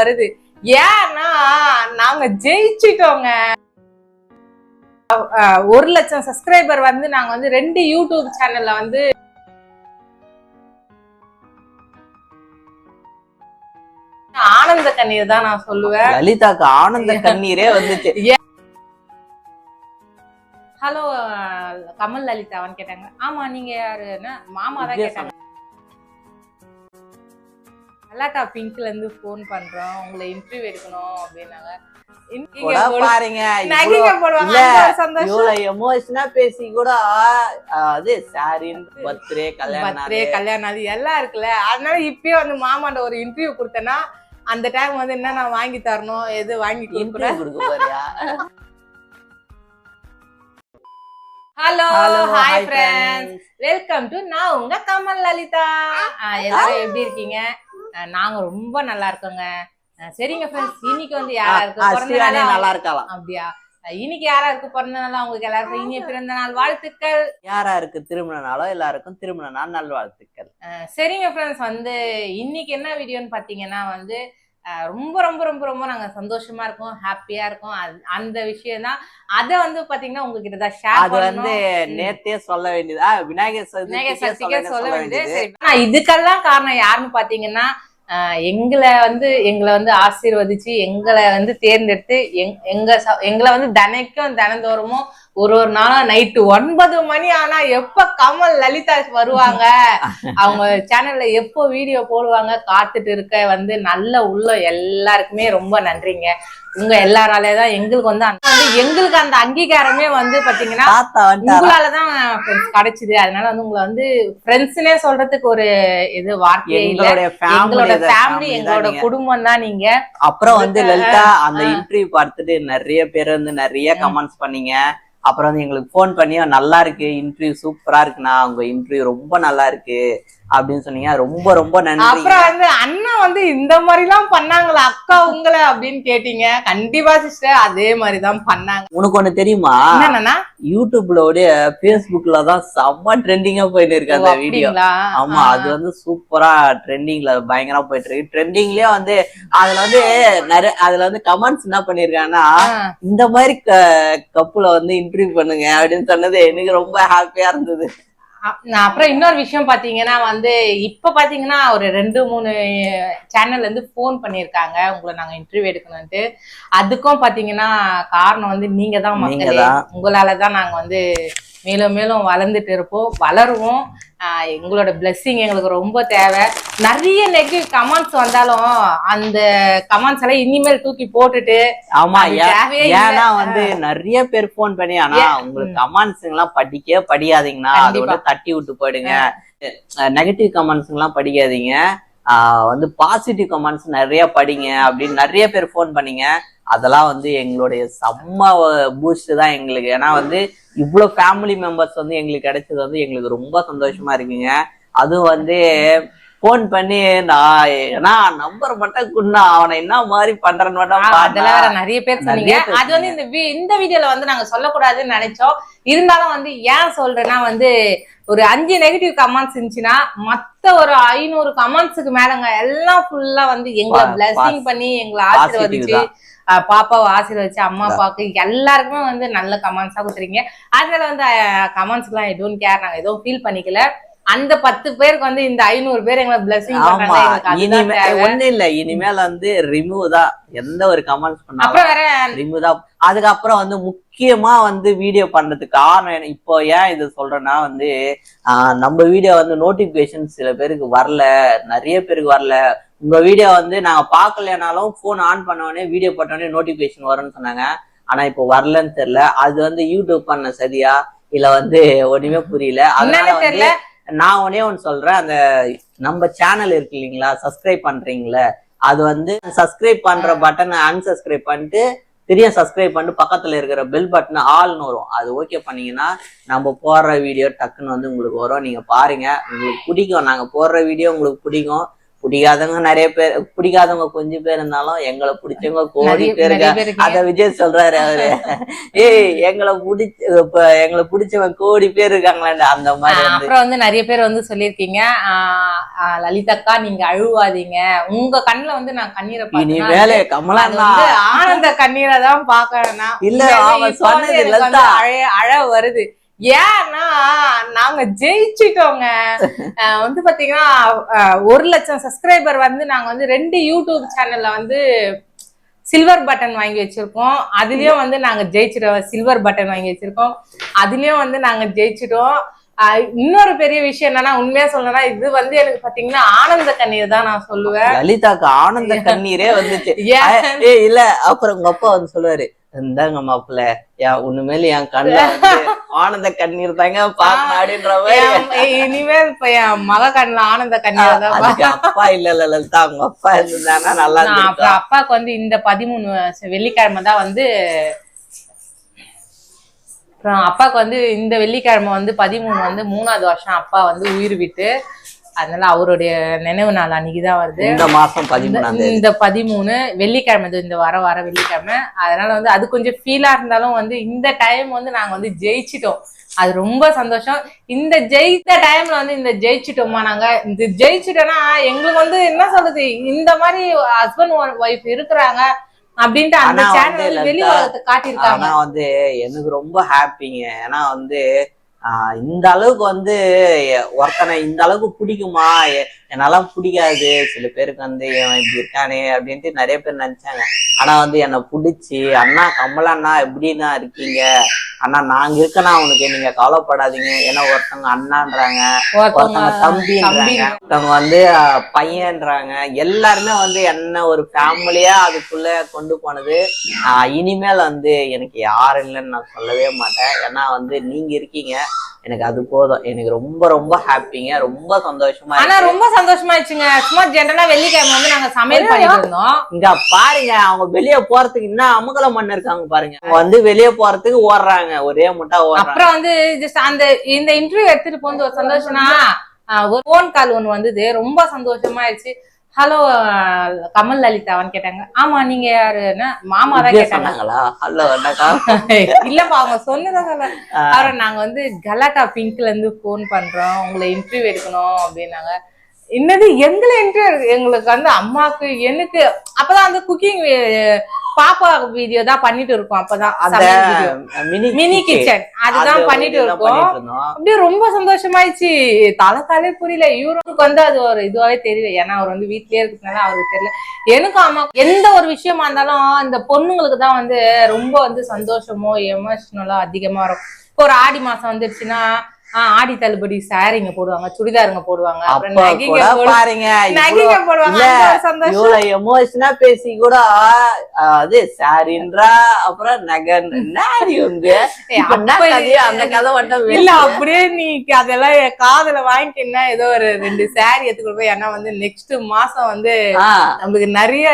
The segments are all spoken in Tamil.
வருது. ஏன்னா நாங்க ஜெயிச்சிட்டோங்க. ஒரு லட்சம் சப்ஸ்கிரைபர் வந்து நாங்க வந்து ரெண்டு யூடியூப் சேனல்ல வந்து ஆனந்த கண்ணீர் தான் நான் சொல்லுவேன். லலிதாக்கு ஆனந்த கண்ணீரே வந்துச்சு. ஹலோ கமல் லலிதாவான்னு கேட்டாங்க. ஆமா நீங்க யாருன்னா மாமா தான் கேட்டாங்க. பிங்க்ல இருந்து ஃபோன் பண்றோம். உங்களை இன்டர்வியூ எடுக்கணும் அப்படின்னாங்க. பேசி கூட அது சாரின் பர்த்டே கல்யாணம் பர்த்டே கல்யாணம் அது எல்லாம் இருக்குல்ல. அதனால இப்பயே வந்து மாமாண்ட ஒரு இன்டர்வியூ கொடுத்தேன்னா அந்த டைம் வந்து என்ன நான் வாங்கி தரணும்? எது வாங்கி கொடுக்குறேன் hello hi friends. Welcome to நான் உங்க கமல் லலிதா. எல்லாரும் எப்படி இருக்கீங்க? நாங்க ரொம்ப நல்லா இருக்கோங்க. சரிங்க ஃப்ரெண்ட்ஸ் இன்னைக்கு வந்து யாரா இருக்கு ஆ, பிறந்த ஸ்ரீவாணி நாள்? நல்லா இருக்கலாம் அப்படியா? இன்னைக்கு யாரா இருக்கு பிறந்த நாள்? அவங்களுக்கு எல்லாருக்கும் இனிய பிறந்த நாள் வாழ்த்துக்கள். யாரா இருக்கு திருமண நாளோ எல்லாருக்கும் திருமண நாள் நல்வாழ்த்துக்கள். சரிங்க ஃப்ரெண்ட்ஸ் வந்து இன்னைக்கு என்ன வீடியோன்னு பார்த்தீங்கன்னா வந்து ரொம்ப ரொம்ப ரொம்ப ரொம்ப நாங்கள் சந்தோஷமா இருக்கோம். ஹாப்பியா இருக்கோம். அந்த விஷயம் தான் அதை வந்து பார்த்தீங்கன்னா உங்ககிட்ட தான் ஷேர் அது வந்து நேத்தே சொல்ல வேண்டியதா. விநாயகர் விநாயகர் சதுர்த்திக்கே சொல்ல வேண்டியது. சரி இதுக்கெல்லாம் காரணம் யாருன்னு பாத்தீங்கன்னா எங்களை வந்து எங்களை வந்து ஆசீர்வதிச்சு எங்களை வந்து தேர்ந்தெடுத்து எங்- எங்க எங்களை வந்து தினைக்கும் தினந்தோறமும் ஒரு ஒரு நாளும் நைட்டு ஒன்பது மணி ஆனா எப்ப கமல் லலிதா வருவாங்க? அவங்க சேனல்ல எப்போ வீடியோ போடுவாங்க? காத்துட்டு இருக்க வந்து நல்ல உள்ள எல்லாருக்குமே ரொம்ப நன்றிங்க. உங்க எல்லாராலே தான் எங்களுக்கு வந்து எங்களுக்கு அந்த அங்கீகாரமே வந்து பாத்தீங்கன்னா உங்களாலதான் கிடைச்சது. அதனால வந்து உங்களை வந்து ஃப்ரெண்ட்ஸ்னே சொல்றதுக்கு ஒரு இது வார்த்தையே இல்ல. எங்களோட ஃபேமிலி எங்களோட குடும்பம் தான் நீங்க. அப்புறம் வந்து லலிதா அந்த. இன்டர்வியூ பார்த்துட்டு நிறைய பேர் வந்து நிறைய கமெண்ட்ஸ் பண்ணீங்க. அப்புறம் வந்து எங்களுக்கு ஃபோன் பண்ணி நல்லா இருக்கு இன்டர்வியூ சூப்பரா இருக்குண்ணா. உங்க இன்டர்வியூ ரொம்ப நல்லா இருக்கு. அப்படின்னு சொன்னீங்க. ரொம்ப ரொம்ப நன்றி. அப்புறம் வந்து அண்ணா வந்து இந்த மாதிரி எல்லாம் பண்ணாங்களா? அக்கா உங்களை அப்படின்னு கேட்டீங்க. கண்டிப்பா சிஸ்டர் அதே மாதிரி தான் பண்ணாங்க. உனக்கு ஒண்ணு தெரியுமா? என்னன்னா யூடியூப்ல உடைய பேஸ்புக்ல தான் செம்ம ட்ரெண்டிங்கா போயிட்டு இருக்கு அந்த வீடியோ ஆமா அது வந்து சூப்பரா ட்ரெண்டிங்ல பயங்கரமா போயிட்டு இருக்கு. ட்ரெண்டிங்லயே வந்து அதுல வந்து நிறைய அதுல வந்து கமெண்ட்ஸ் என்ன பண்ணிருக்காங்கன்னா. இந்த மாதிரி கப்புல வந்து இன்டர்வியூ பண்ணுங்க அப்படின்னு சொன்னது எனக்கு ரொம்ப ஹாப்பியா இருந்தது. அப்புறம் இன்னொரு விஷயம் பாத்தீங்கன்னா வந்து இப்ப பாத்தீங்கன்னா ஒரு ரெண்டு மூணு சேனல்ல இருந்து ஃபோன் பண்ணியிருக்காங்க. உங்களை நாங்க இன்டர்வியூ எடுக்கணும்ட்டு அதுக்கும் பாத்தீங்கன்னா காரணம் வந்து நீங்க தான் மக்களே. நீங்கதான். உங்களால தான் நாங்க வந்து மேலும் மேலும் வளர்ந்துட்டு இருப்போம் வளருவோம். எங்களோட blessing எங்களுக்கு ரொம்ப தேவை. நிறைய நெகட்டிவ் கமெண்ட்ஸ் வந்தாலும் அந்த கமெண்ட்ஸ் எல்லாம் இனிமேல் தூக்கி போட்டுட்டு ஆமா. ஏன்னா வந்து நிறைய பேர் ஃபோன் பண்ணி ஆனா உங்களுக்கு கமெண்ட்ஸ் எல்லாம் படிக்கவே படிக்காதீங்கண்ணா அதை. வந்து தட்டி விட்டு போயிடுங்க. நெகட்டிவ் கமெண்ட்ஸ் எல்லாம் படிக்காதீங்க. வந்து பாசிட்டிவ் கமெண்ட்ஸ் நிறைய படிங்க அப்படின்னு நிறைய பேர் ஃபோன் பண்ணீங்க. அதெல்லாம் வந்து எங்களுடைய செம்ம பூஸ்ட் தான் எங்களுக்கு. ஏன்னா வந்து இவ்வளவு ஃபேமிலி மெம்பர்ஸ் வந்து எங்களுக்கு கிடைச்சது வந்து எங்களுக்கு ரொம்ப சந்தோஷமா இருக்குங்க. அதுவும் வந்து ஃபோன் பண்ணி நான் ஏன்னா நம்பர் மட்டும் குண்ணா அவனை என்ன மாதிரி பண்றேன்னு மட்டும். அதெல்லாம் வேற நிறைய பேர் சொன்னீங்க. அது வந்து இந்த இந்த வீடியோல வந்து நாங்க சொல்லக்கூடாதுன்னு நினைச்சோம். இருந்தாலும் வந்து ஏன் சொல்றேன்னா வந்து ஒரு அஞ்சு நெகட்டிவ் கமெண்ட்ஸ் இருந்துச்சுன்னா மத்த ஒரு ஐநூறு கமெண்ட்ஸுக்கு மேலங்க எல்லாம் ஃபுல்லா வந்து எங்களை பிளஸிங் பண்ணி எங்களை ஆசீர்வதிச்சு பாப்பாவை ஆசீர்வதிச்சு அம்மா அப்பாவுக்கு எல்லாருக்குமே வந்து நல்ல கமெண்ட்ஸா கொடுத்துறீங்க அதனால வந்து கமெண்ட்ஸ் எல்லாம் எதுவும் கேர் நாங்க எதுவும் ஃபீல் பண்ணிக்கல. அந்த பத்து பேருக்கு வந்து இந்த ஐநூறு பேர் எங்களை பிளஸிங் இனிமே. ஒண்ணு இல்ல. இனிமேல் வந்து ரிமூவ் தான் எந்த ஒரு கமெண்ட்ஸ் பண்ணாலும் அப்புறம் வேற ரிமூவ் தான் அதுக்கப்புறம் வந்து முக்கியமா வந்து வீடியோ பண்றதுக்கு காரணம் இப்போ ஏன் இது சொல்றேன்னா வந்து ஆஹ் நம்ம வீடியோ வந்து நோட்டிபிகேஷன் சில பேருக்கு வரல. நிறைய பேருக்கு வரல. உங்க வீடியோ வந்து நாங்க பார்க்கலனாலும் போன் ஆன் பண்ண உடனே வீடியோ போட்ட உடனே நோட்டிபிகேஷன் வரும்னு சொன்னாங்க. ஆனா இப்போ வரலன்னு தெரியல. அது வந்து யூடியூப் பண்ண சரியா? இல்ல வந்து ஒண்ணுமே புரியல. அதனால வந்து தெரியல. நான் ஒன்னே ஒன்னு சொல்றேன். அந்த நம்ம சேனல் இருக்கு இல்லைங்களா? சப்ஸ்கிரைப் பண்றீங்களா? அது வந்து சப்ஸ்கிரைப் பண்ற பட்டனை unsubscribe பண்ணிட்டு திரும்ப சப்ஸ்கிரைப் பண்ணிட்டு பக்கத்துல இருக்கிற பெல் பட்டன் ஆல்னு வரும். அது ஓகே பண்ணீங்கன்னா நம்ம போடுற வீடியோ டக்குன்னு வந்து உங்களுக்கு வரும். நீங்க பாருங்க. உங்களுக்கு பிடிக்கும். நாங்க போடுற வீடியோ உங்களுக்கு பிடிக்கும். பிடிக்காதவங்க நிறைய பேர் பிடிக்காதவங்க கொஞ்சம் பேர் இருந்தாலும் எங்களை பிடிச்சவங்க கோடி பேர். அத விஜய் சொல்றாரு அவரு. ஏய் எங்களை பிடிச்ச இப்ப எங்களை பிடிச்சவங்க கோடி பேர் இருக்காங்களாண்டா அந்த மாதிரி அப்புறம் வந்து நிறைய பேர் வந்து சொல்லியிருக்கீங்க. லலிதாக்கா நீங்க அழுவாதீங்க. உங்க கண்ணுல வந்து நான் கண்ணீரை பார்த்தேன்னா வேலை வந்து ஆனந்த கண்ணீரை தான் பாக்கறேன்னா இல்ல, அவன் சொன்னது எனக்கு வந்து லலிதா. அழ அழ வருது. ஏன்னா நாங்க ஜெயிச்சிட்டோங்க. வந்து பாத்தீங்கன்னா ஒரு லட்சம் சப்ஸ்கிரைபர் வந்து நாங்க வந்து ரெண்டு யூடியூப் சேனல்ல வந்து சில்வர் பட்டன் வாங்கி வச்சிருக்கோம். அதுலயும் வந்து நாங்க ஜெயிச்சிட்டோம். சில்வர் பட்டன் வாங்கி வச்சிருக்கோம். அதுலயும் வந்து நாங்க ஜெயிச்சிட்டோம். இன்னொரு பெரிய விஷயம் என்னன்னா உண்மையா சொல்லணும்னா இது வந்து எனக்கு பாத்தீங்கன்னா ஆனந்த கண்ணீர் தான் நான் சொல்லுவேன். லலிதாக்கு ஆனந்த கண்ணீரே வந்துச்சு. இல்ல அப்புறம் உங்க அப்பா வந்து சொல்லுவாரு இந்தாங்க மாப்பிள்ள உண்மையில என் வந்து ஆனந்த கண்ணீர் தாங்க பாக்கணும் அப்படின்ற இனிமேல் இப்ப என் மக கண்ணுல ஆனந்த கண்ணீர் தான் அப்பா இல்ல இல்ல லலிதா உங்க அப்பா இருந்திருந்தானா நல்லா அப்புறம் அப்பாவுக்கு வந்து இந்த பதிமூணு வெள்ளிக்கிழமை தான் வந்து அப்புறம் அப்பாவுக்கு வந்து இந்த வெள்ளிக்கிழமை வந்து பதிமூணு வந்து மூணாவது வருஷம் அப்பா வந்து உயிர் விட்டு அதனால அவருடைய நினைவு நாள் அன்னைக்கு தான் வருது. இந்த மாசம் பதிமூணாம் தேதி. இந்த பதிமூணு வெள்ளிக்கிழமை இந்த வர வர வெள்ளிக்கிழமை. அதனால வந்து அது கொஞ்சம் ஃபீலா இருந்தாலும் வந்து இந்த டைம் வந்து நாங்க வந்து ஜெயிச்சிட்டோம். அது ரொம்ப சந்தோஷம். இந்த ஜெயித்த டைம்ல வந்து இந்த ஜெயிச்சிட்டோமா நாங்க. இந்த ஜெயிச்சிட்டோம்னா எங்களுக்கு வந்து என்ன சொல்றது? இந்த மாதிரி ஹஸ்பண்ட் ஒய்ஃப் இருக்கிறாங்க. அப்படின்ட்டு அந்த சேனல் வந்து வந்து வெளி லலிதா, உலகத்தை காட்டியிருக்காங்க. ஆனா வந்து எனக்கு ரொம்ப ஹாப்பிங்க ஏன்னா வந்து ஆஹ் இந்த அளவுக்கு வந்து ஒருத்தனை இந்த அளவுக்கு பிடிக்குமா? எ- என்னாலாம் பிடிக்காது. சில பேருக்கு வந்து இவன் இப்படி இருக்கானே? அப்படின்ட்டு நிறைய பேர் நினைச்சாங்க. ஆனா வந்து என்னை பிடிச்சி அண்ணா கமலா அண்ணா எப்படிண்ணா இருக்கீங்க? அண்ணா நாங்க இருக்கனா உனக்கு? நீங்க கவலைப்படாதீங்க. ஏன்னா ஒருத்தவங்க அண்ணான்றாங்க. ஒருத்தவங்க தம்பின்றாங்க. ஒருத்தவங்க வந்து பையன்றாங்க. எல்லாருமே வந்து என்ன ஒரு ஃபேமிலியா அதுக்குள்ள கொண்டு போனது இனிமேல் வந்து எனக்கு யாரும் இல்லைன்னு நான் சொல்லவே மாட்டேன். ஏன்னா வந்து நீங்க இருக்கீங்க. எனக்கு அது போதும். எனக்கு ரொம்ப ரொம்ப ஹாப்பிங்க ரொம்ப சந்தோஷமா ஆனா. ரொம்ப சந்தோஷமாயிடுச்சுங்க. சும்மா ஜென்ரலா வெள்ளிக்கிழமை வந்து நாங்க சமையல் பண்ணிட்டு இருந்தோம். இங்க பாருங்க அவங்க வெளிய போறதுக்கு என்ன அமுகலம் பண்ண இருக்காங்க பாருங்க. அவங்க வந்து வெளிய போறதுக்கு ஓடுறாங்க. ஒரே முட்டா ஓடுறாங்க. அப்புறம் வந்து ஜஸ்ட் அந்த இந்த இன்டர்வியூ எடுத்துட்டு போந்து ஒரு சந்தோஷம்னா ஒரு ஃபோன் கால் ஒண்ணு வந்தது. ரொம்ப சந்தோஷமாயிடுச்சு. ஹலோ கமல் லலிதாவான்னு கேட்டாங்க. ஆமா நீங்க யாருன்னா மாமா தான் இப்படியே கேட்டாங்க. சொன்னாங்களா? ஹலோ இல்லப்பா அவங்க சொன்னதான் சொல்ல அப்புறம் நாங்க வந்து கலாட்டா பிங்க்ல இருந்து ஃபோன் பண்றோம். உங்களை இன்டர்வியூ எடுக்கணும் அப்படின்னாங்க. என்னது எங்களை இன்டர்வியூ எங்களுக்கு வந்து அம்மாக்கு எனக்கு அப்பதான் வந்து குக்கிங் பாப்பா வீடியோ தான் பண்ணிட்டு இருக்கோம் அப்பதான். மினி கிச்சன் அதுதான் அது பண்ணிட்டு இருக்கோம். அப்படியே ரொம்ப சந்தோஷமாயிடுச்சு. தலைக்காலே புரியல. இவருக்கு வந்து அது ஒரு இதுவாவே தெரியல. ஏன்னா அவர் வந்து வீட்லயே இருக்கிறதுனால அவருக்கு தெரியல. எனக்கும் அம்மா எந்த ஒரு விஷயமா இருந்தாலும் இந்த பொண்ணுங்களுக்கு தான் வந்து ரொம்ப வந்து சந்தோஷமோ எமோஷனலோ அதிகமா இருக்கும் இப்போ ஒரு ஆடி மாசம் வந்துருச்சுன்னா ஆடி தள்ளுபடி சாரிங்க போடுவாங்க சுடிதாருங்க போடுவாங்க பாருங்க எமோஷனா பேசி கூட அது சாரின்றா அப்புறம் நகன் நாரி வந்து அந்த கதை மட்டும் இல்ல. அப்படியே நீ அதெல்லாம் காதுல வாங்கிக்கினா ஏதோ ஒரு ரெண்டு சாரி எடுத்துக்கிட்டு போய் ஏன்னா வந்து நெக்ஸ்ட் மாசம் வந்து ஆஹ், நம்மளுக்கு நிறைய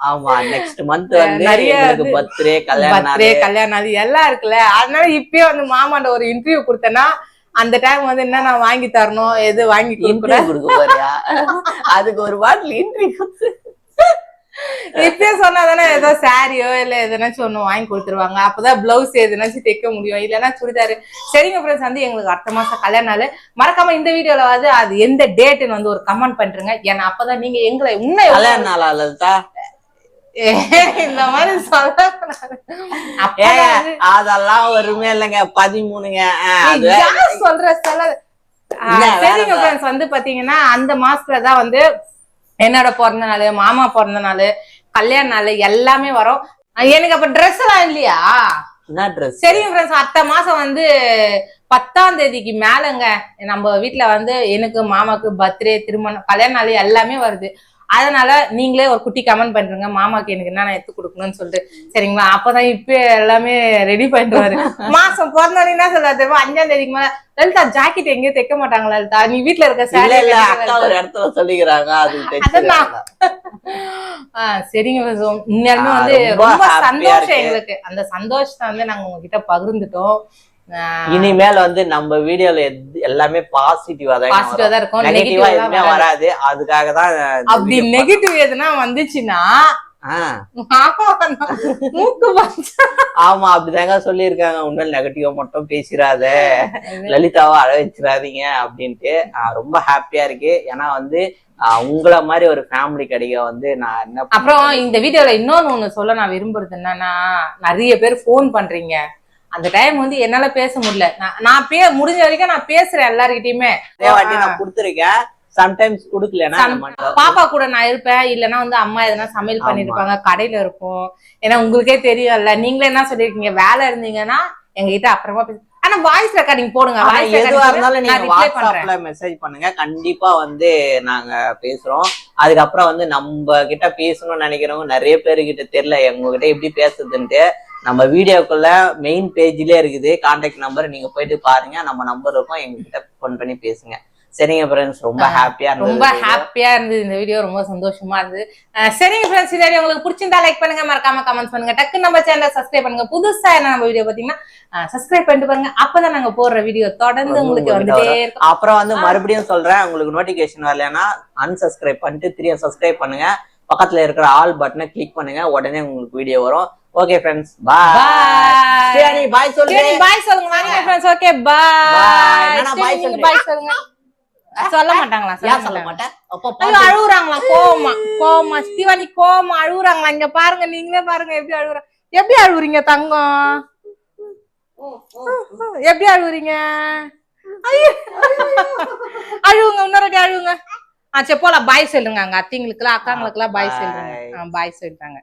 ஆமா நெக்ஸ்ட் மந்த் வந்து நிறைய பர்த்டே கல்யாணம் பர்த்டே கல்யாணம் அது எல்லாம் இருக்குல்ல. அதனால இப்பயே வந்து மாமாண்ட ஒரு இன்டர்வியூ கொடுத்தேன்னா அந்த டைம் வந்து என்ன நான் வாங்கி தரணும் எது வாங்கி கொடுக்குறேன் இன்டர்வியூ கொடுக்க போறியா? அதுக்கு ஒரு பாட்டில் இன்டர்வியூ இப்பயே சொன்னாதானே ஏதோ சாரியோ இல்ல எதனாச்சும் ஒண்ணு வாங்கி கொடுத்துருவாங்க. அப்பதான் பிளவுஸ் எதுனாச்சும் தைக்க முடியும். இல்லைன்னா சுடிதாரு. சரிங்க ஃப்ரெண்ட்ஸ் வந்து எங்களுக்கு அடுத்த மாசம் கல்யாண நாள் மறக்காம இந்த வீடியோல வந்து அது எந்த டேட்னு வந்து ஒரு கமெண்ட் பண்றீங்க ஏன்னா அப்பதான் நீங்க எங்களை இன்னும் கல்யாண நாளா இந்த மாதிரி வந்து அதெல்லாம் ஒருமே இல்லைங்க. பதிமூணுங்க. சொல்ற சொல்ல சரிங்க. ஃப்ரெண்ட்ஸ் வந்து பாத்தீங்கன்னா அந்த மாசத்துல தான் வந்து என்னோட பிறந்த நாள் மாமா பிறந்த நாள் கல்யாண நாள் எல்லாமே வரும். எனக்கு அப்ப ட்ரெஸ் எல்லாம் இல்லையா? சரிங்க ஃப்ரெண்ட்ஸ் அடுத்த மாசம் வந்து பத்தாம் தேதிக்கு மேலங்க. நம்ம வீட்ல வந்து எனக்கு மாமாக்கு பர்த்டே திருமணம் கல்யாண நாள் எல்லாமே வருது. அதனால நீங்களே ஒரு குட்டி கமெண்ட் பண்றீங்க. மாமாக்கு எனக்கு என்னென்ன எடுத்து கொடுக்கணும்னு சொல்லிட்டு. சரிங்களா? அப்பதான் இப்ப எல்லாமே ரெடி பண்ணிடுவாரு. மாசம் பிறந்தோடனே என்ன தெரியுமா? அஞ்சாம் தேதிக்கு மேல லலிதா ஜாக்கெட் எங்கேயும் தைக்க மாட்டாங்களா லலிதா? நீ வீட்ல இருக்க இல்ல அக்கா ஒரு இடத்துல சொல்லிக்கிறாங்க அது சரிங்க. உண்மையாலுமே வந்து ரொம்ப சந்தோஷம். எங்களுக்கு. அந்த சந்தோஷத்தை வந்து நாங்க உங்ககிட்ட பகிர்ந்துட்டோம். இனிமேல் வந்து நம்ம வீடியோல எல்லாமே பாசிட்டிவா தான் பாசிட்டிவா தான் இருக்கும். நெகட்டிவா எதுவுமே வராது. அதுக்காக தான் அப்படி நெகட்டிவ் எதுனா வந்துச்சுன்னா ஆமா அப்படிதாங்க சொல்லியிருக்காங்க. உண்மையில் நெகட்டிவா மட்டும் பேசிடாத லலிதாவை அழ வச்சிடாதீங்க அப்படின்ட்டு. ரொம்ப ஹாப்பியா இருக்கு. ஏன்னா வந்து உங்கள மாதிரி ஒரு ஃபேமிலி கிடைக்க வந்து நான் என்ன அப்புறம் இந்த வீடியோல இன்னொன்னு ஒண்ணு சொல்ல நான் விரும்புறது என்னன்னா நிறைய பேர் ஃபோன் பண்றீங்க. அந்த டைம் வந்து என்னால பேச முடியல. நான் பே முடிஞ்ச வரைக்கும் நான் பேசுறேன் வாட்டி நான் கொடுத்துருக்கேன். சம்டைம்ஸ் நம்ம- பாப்பா கூட நான் இருப்பேன். இல்லைன்னா வந்து அம்மா எதனா சமையல் பண்ணிட்டு இருப்பாங்க கடையில இருப்போம் ஏன்னா உங்களுக்கே தெரியும்ல நீங்களே என்ன சொல்லிருக்கீங்க? வேலை இருந்தீங்கன்னா எங்ககிட்ட அப்புறமா பேசு ஆனா வாய்ஸ் ரெக்கார்டிங் போடுங்க. எதுவா இருந்தாலும் நீங்க வாட்ஸ்அப்ல மெசேஜ் பண்ணுங்க. கண்டிப்பா வந்து நாங்க பேசுறோம். அதுக்கப்புறம் வந்து நம்ம கிட்ட பேசணும்னு நினைக்கிறவங்க நிறைய பேருக்கிட்ட தெரியல உங்ககிட்ட எப்படி பேசுறதுன்ட்டு. நம்ம வீடியோக்குள்ள மெயின் பேஜ்லயே இருக்குது. கான்டாக்ட் நம்பர் நீங்க போயிட்டு பாருங்க. நம்ம நம்பர் இருக்கும். எங்ககிட்ட ஃபோன் பண்ணி பேசுங்க. சரிங்க ஃப்ரெண்ட்ஸ் ரொம்ப ஹாப்பியா ரொம்ப இருந்தது ஹாப்பியா இருந்தது இந்த வீடியோ ரொம்ப சந்தோஷமா இருந்தது. சரிங்க ஃப்ரெண்ட்ஸ் இந்த வீடியோ உங்களுக்கு பிடிச்சிருந்தா லைக் பண்ணுங்க. மறக்காம கமெண்ட்ஸ் பண்ணுங்க. டக்கு நம்ம சேனலை சப்ஸ்கிரைப் பண்ணுங்க. புதுசா என்ன நம்ம வீடியோ பாத்தீங்கன்னா சப்ஸ்கிரைப் பண்ணிட்டு பாருங்க. அப்பதான் நாங்க போடுற வீடியோ தொடர்ந்து உங்களுக்கு வந்துட்டே இருக்கும். அப்புறம் வந்து மறுபடியும் சொல்றேன். உங்களுக்கு நோட்டிபிகேஷன் வரலைன்னா unsubscribe பண்ணிட்டு திரும்ப சப்ஸ்கிரைப் பண்ணுங்க. பக்கத்துல இருக்கிற ஆல் பட்டனை கிளிக் பண்ணுங்க. உடனே உங்களுக்கு வீடியோ வரும். Okay friends bye Bye. சரி பாய் சரி சொல்லுங்க பாய் சொல்லுங்க வாங்க ஃப்ரெண்ட்ஸ் ஓகே Bye. பாய் நானா bye. சொல்றேன்? பாய் சொல்லுங்க சொல்ல மாட்டாங்களா ஏன் சொல்ல சொல்ல மாட்டாங்க மாட்டேன் அப்போ ஐயோ அழுகுறாங்களா கோவமா கோவமா ஸ்ரீவாணி கோவமா அழுகுறாங்களா இங்க பாருங்க நீங்களே பாருங்க எப்படி அழுகுறாங்க எப்படி அழுகுறீங்க தங்கம் எப்படி அழுகுறீங்க ஐயோ. அழுவுங்க இன்னொரு வாட்டி அழுவுங்க ஆ சரி போலாம் பாய் சொல்லுங்க அங்க அத்திங்களுக்குலாம் அக்காங்களுக்குலாம் பாய் Bye. சொல்லுங்க பாய் சொல்லிட்டாங்க